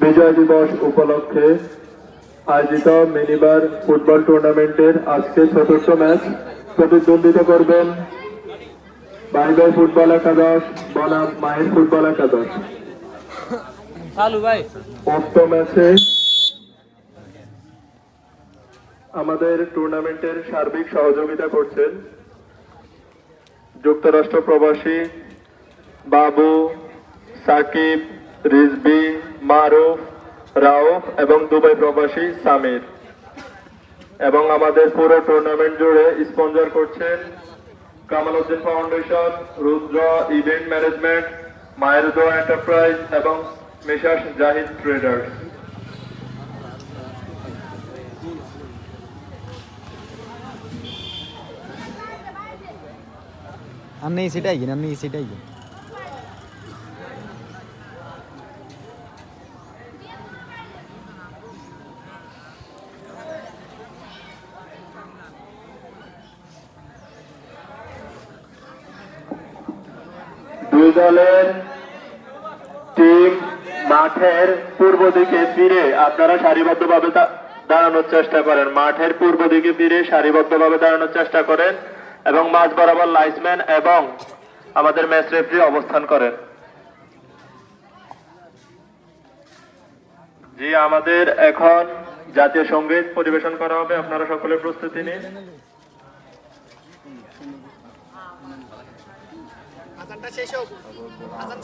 বিজয় দিবস উপলক্ষে আয়োজিত মিনিবার ফুটবল টুর্নামেন্টের আজকে চতুর্থ ম্যাচ প্রতিদ্বন্দ্বিতা করবেন বাইবেল ফুটবল একাদশ বনাম মায়ের ফুটবল একাদশ। ভাই। উক্ত ম্যাচে আমাদের টুর্নামেন্টের সার্বিক সহযোগিতা করছেন যুক্তরাষ্ট্র প্রবাসী বাবু সাকিব রিজবি মারুফ রাউফ এবং দুবাই প্রবাসী সামির এবং আমাদের পুরো টুর্নামেন্ট জুড়ে স্পন্সর করছেন Kamal Uddin foundation Rudra event management মায়ের দোয়া এন্টারপ্রাইজ এবং মেশাস জাহিদ ট্রেডার্স అన్నీ సీట్ అయ్యి అన్నీ సీట్ అయ్యి দলের টিম মাঠের পূর্ব দিকে ফিরে আপনারা সারিবদ্ধভাবে দাঁড়ানোর চেষ্টা করেন। মাঠের পূর্ব দিকে ফিরে সারিবদ্ধভাবে দাঁড়ানোর চেষ্টা করেন এবং মাঝ বরাবর লাইসম্যান এবং আমাদের ম্যাচ রেফারি অবস্থান করেন। জি, আমাদের এখন জাতীয় সংগীত পরিবেশন করা হবে। আপনারা সকলে প্রস্তুতি নিন। 看见效马上咱们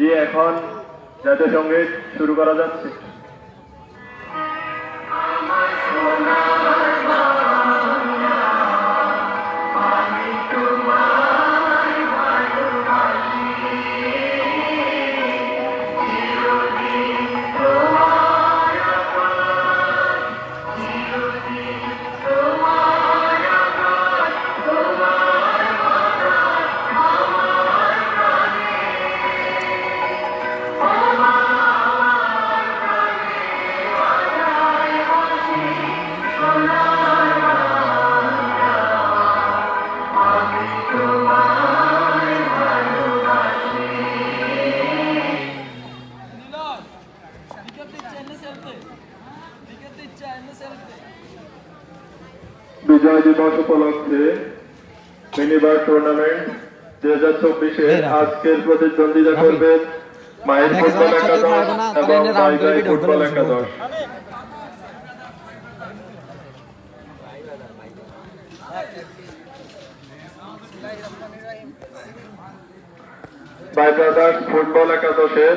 জি এখন জাতীয় সংগীত শুরু করা যাচ্ছে। বিজয় দিবস উপলক্ষে মিনিবার টুর্নামেন্ট দুই হাজার চব্বিশে আজকের প্রতিদ্বন্দ্বিতা করবে মায়ের ফুটবল একাদশ এবং ভিডিও ফুটবল একাদশ। বাই ব্রাদার্স ফুটবল একাদশের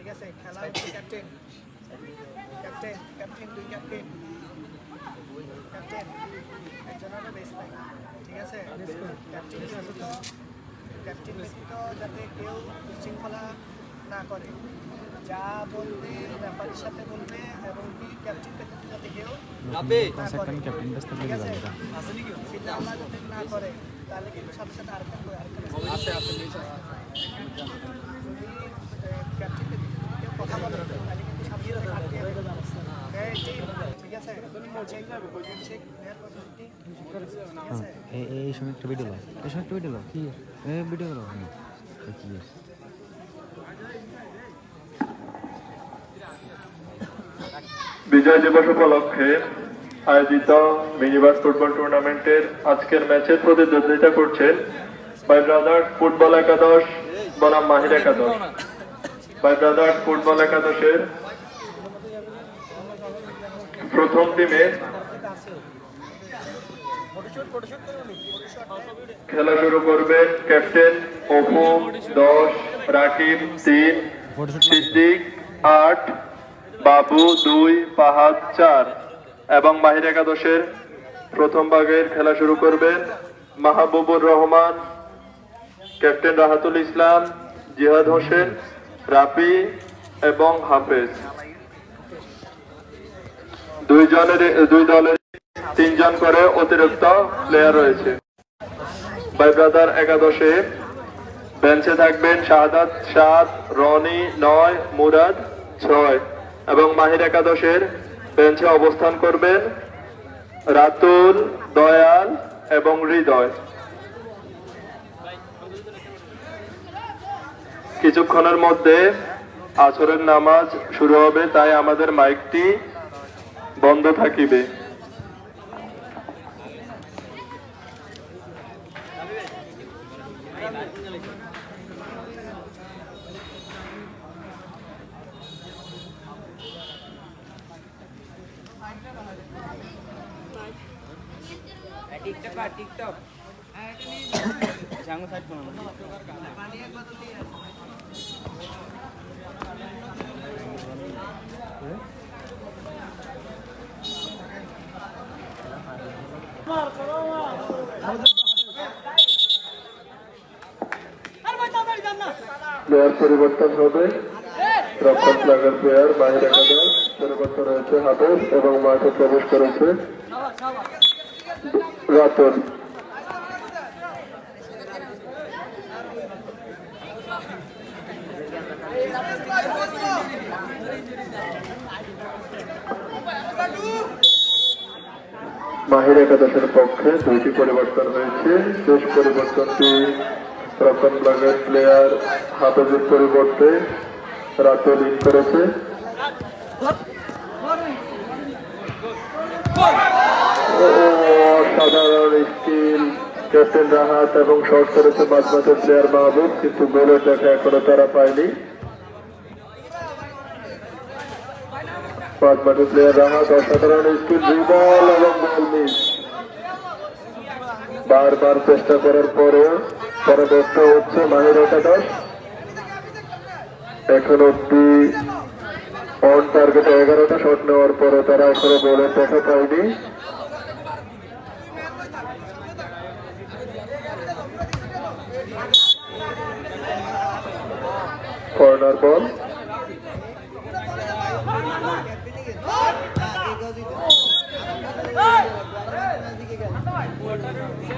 ঠিক আছে খেলা হচ্ছে ক্যাপ্টেন ক্যাপ্টেন ক্যাপ্টেন দুই ক্যাপ্টেন ক্যাপ্টেন একজন হলো বেস নাই ঠিক আছে? ক্যাপ্টেন ব্যতীত ক্যাপ্টেন ব্যতীত যাতে কেউ শৃঙ্খলা না করে। যা বলবে রেফারির সাথে বলবে এবং কি ক্যাপ্টেন ব্যতীত যাতে কেউ ঠিক আছে? চিন্তা যদি না করে তাহলে কিন্তু সাথে সাথে আরেকটা ক্যাপ্টেন এই সময় একটা ভিডিও এই সময় একটা ভিডিও কি? ভিডিও লো কি বিজয় দিবস উপলক্ষে আয়োজিত মিনিবাস ফুটবল টুর্নামেন্টের আজকের ম্যাচের প্রতিদ্বন্দ্বিতা করছেন বাই ব্রাদার্স ফুটবল একাদশ বনাম মাহির একাদশ। ফুটবল একাদশের প্রথম টিমে খেলা শুরু করবেন ক্যাপ্টেন অপু, দশ, রাকিব, তিন, সিদ্দিক, আট, বাবু, দুই, পাহাদ, চার এবং মাহির একাদশের প্রথম ভাগের খেলা শুরু করবেন মাহবুবুর রহমান, ক্যাপ্টেন রাহাতুল ইসলাম, জিহাদ হোসেন রাফি এবং হাফেজ। দুইজনের দুই দলের তিনজন করে অতিরিক্ত প্লেয়ার রয়েছে। বাই ব্রাদার একাদশে বেঞ্চে থাকবেন শাহাদাত সাত রনি, নয়, মুরাদ, ছয়। এবং মাহির একাদশের বেঞ্চে অবস্থান করবেন রাতুল, দয়াল এবং হৃদয়। কিছুক্ষণের মধ্যে আসরের নামাজ শুরু হবে তাই আমাদের মাইকটি বন্ধ থাকিবে। প্লেয়ার পরিবর্তন হবে। রক্ষণ প্লাগের প্লেয়ার, বাহির একাদশ পরিবর্তন হয়েছে হাফেজ এবং মাঠে প্রবেশ করেছে। রাতন। মাহির পক্ষে দুইটি পরিবর্তন হয়েছে। শেষ পরিবর্তনটি রক্ষণ প্লাগের প্লেয়ার হাফেজের পরিবর্তে রাতুল ইন করেছে। সাধারণ স্কিল, ক্যাপ্টেন রাহাত এবং শর্ট করেছে মাঝমাঠের প্লেয়ার মাহবুব, কিন্তু গোলের দেখা এখনও তারা পায়নি। মাঝমাঠের প্লেয়ার রাহাত অসাধারণ স্কিল রিবল এবং গোল মিস। বারবার চেষ্টা করার পরেও পরবর্ত হচ্ছে মাহির একাদশ। এখন অব্দি অন টার্গেটে এগারোটা শট নেওয়ার পরে তারা এখনও গোলের দেখা পায়নি। Corner ball.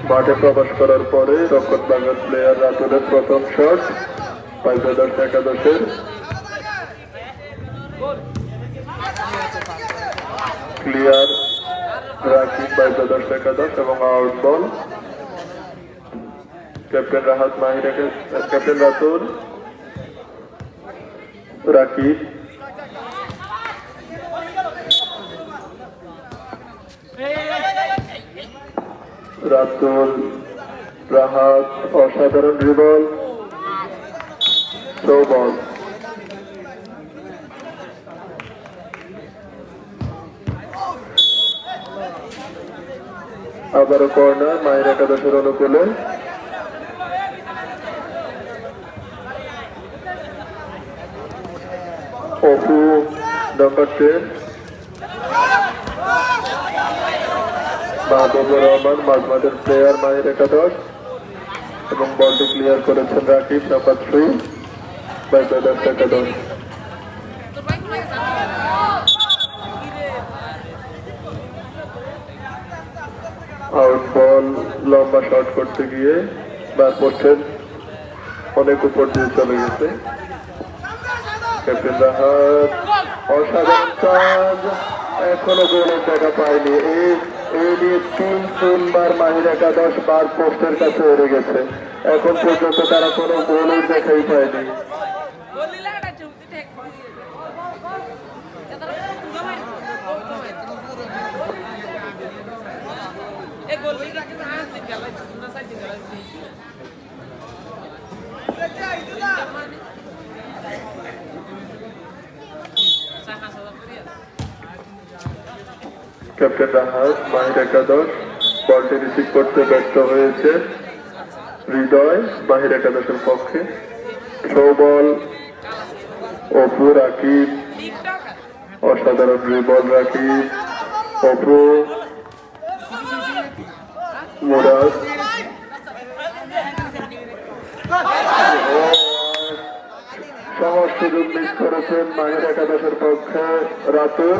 মাঠে প্রবেশ করার পরে রক্ষণ বাংলার প্লেয়ার রাতুলের প্রথম শট পাইজাদার একাদশের। ক্লিয়ার রাকিব, পাইজাদার একাদশ এবং out ball captain Rahat Mahir একা- ক্যাপ্টেন রাতুল। রাকিব রাতুল রাহাত অসাধারণ রিবল থ্রো বল আবারও কর্নার মায়ের একাদশের অনুকূলে। অপু নাম্বার টেন মাহবুবুর রহমান মাঝমাঠের প্লেয়ার মাহির একাদশ এবং বলটি ক্লিয়ার করেছেন রাকিব নাম্বার থ্রি একাদশ আউট বল লম্বা শট করতে গিয়ে বার পোস্টের অনেক উপর দিয়ে চলে গেছে ক্যাপ্টেন রাহাত অসাধারণ কাজ, এখনও গোলের দেখা পায়নি। এই এই তিন তিনবার মাহির একাদশ বার পোস্টের কাছে হেরে গেছে। এখন পর্যন্ত তারা কোনো গোলের দেখাই পায়নি এ গোল দিকে কিন্তু হাত দিকে গেল না সাইড দিকে গেল ক্যাপ্টেন রাহাত মাহির একাদশ বলটি রিসিভ করতে ব্যর্থ হয়েছে। হৃদয় মাহির একাদশের পক্ষে। থ্রো বল অপু রাকিব অসাধারণ রিবল রাকিব, অপু, মুরাদ। সহজ সুযোগ মিস করেছেন মাহির একাদশের পক্ষে রাতুল।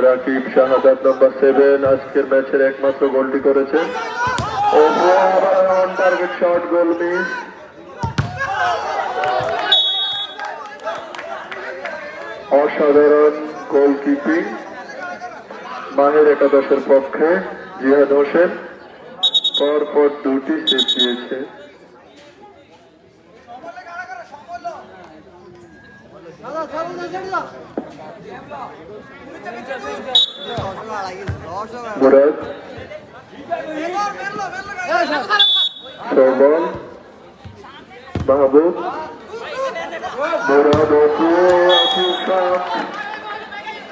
রাকিব শাহাদাত নম্বর সেভেন আজকের ম্যাচের একমাত্র গোলটি করেছে। শট গোল মিস অসাধারণ গোলকিপিং মাহের একাদশের পক্ষে জিহাদ হোসেন। পরপর দুটি সেভ দিয়েছে। মুরাদ সবল মাহবুব মুরাদ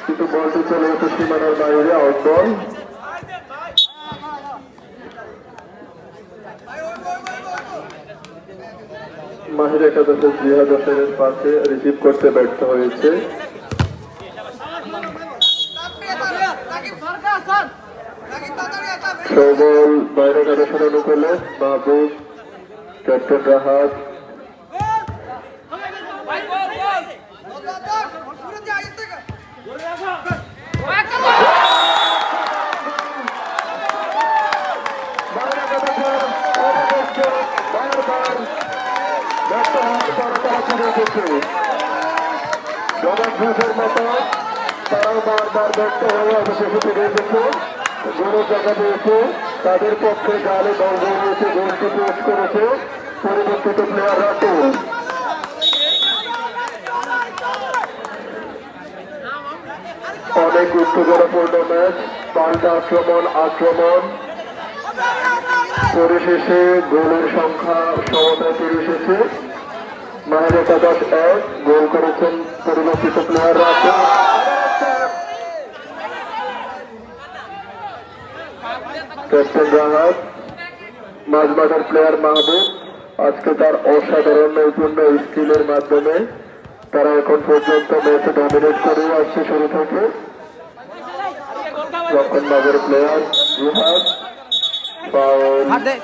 কিন্তু বলটি চলে গেছে সীমানার বাইরে আউট বল মাহির একাদশের জিহাদ হোসেনের পাশে রিসিভ করতে ব্যর্থ হয়েছে। সবল বাইরে একাদশের অনুকূলে মাহবুব ক্যাপ্টেন রাহাত। জবাব মতো তারাও বারবার ব্যর্থ হয়ে অবশেষে ফিরে এসেছে গোলের জায়গা পেয়েছে তাদের পক্ষে গালে রয়েছে গোলটি পোস্ট করেছে পরিবর্তিত প্লেয়ার রাতুল। অনেক উত্তেজনাপূর্ণ ম্যাচ পাল্টা আক্রমণ আক্রমণ। পরিশেষে গোলের সংখ্যা সমতায় ফিরে এসেছে মাহের একাদশ এক, গোল করেছেন পরিবর্তিত প্লেয়ার রাতুল। ক্যাপ্টেন রাহাত মাঝমাঠের প্লেয়ার মাহবুব আজকে তার অসাধারণ নৈপুণ্য স্কিলের মাধ্যমে তারা এখন পর্যন্ত ম্যাচ ডমিনেট করে আসছে শুরু থেকে। লক্ষণবাগের প্লেয়ার জিহাদ ফাউল কাট দে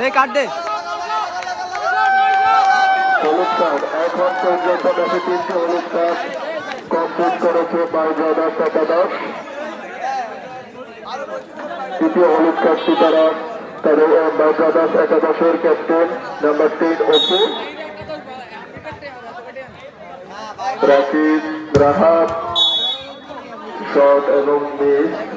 রে কাট দে। হলুদ কার্ড এখন পর্যন্ত ম্যাচে তিনটি হলুদ কার্ড কমপ্লিট করেছে বাইজাদাস একাদশ তৃতীয় হলুদ কার্ডটি তারা তাদের বাইজাদাস একাদশের ক্যাপ্টেন নাম্বার তিন অপু। রাকিব রাহাত, শট এবং মিস।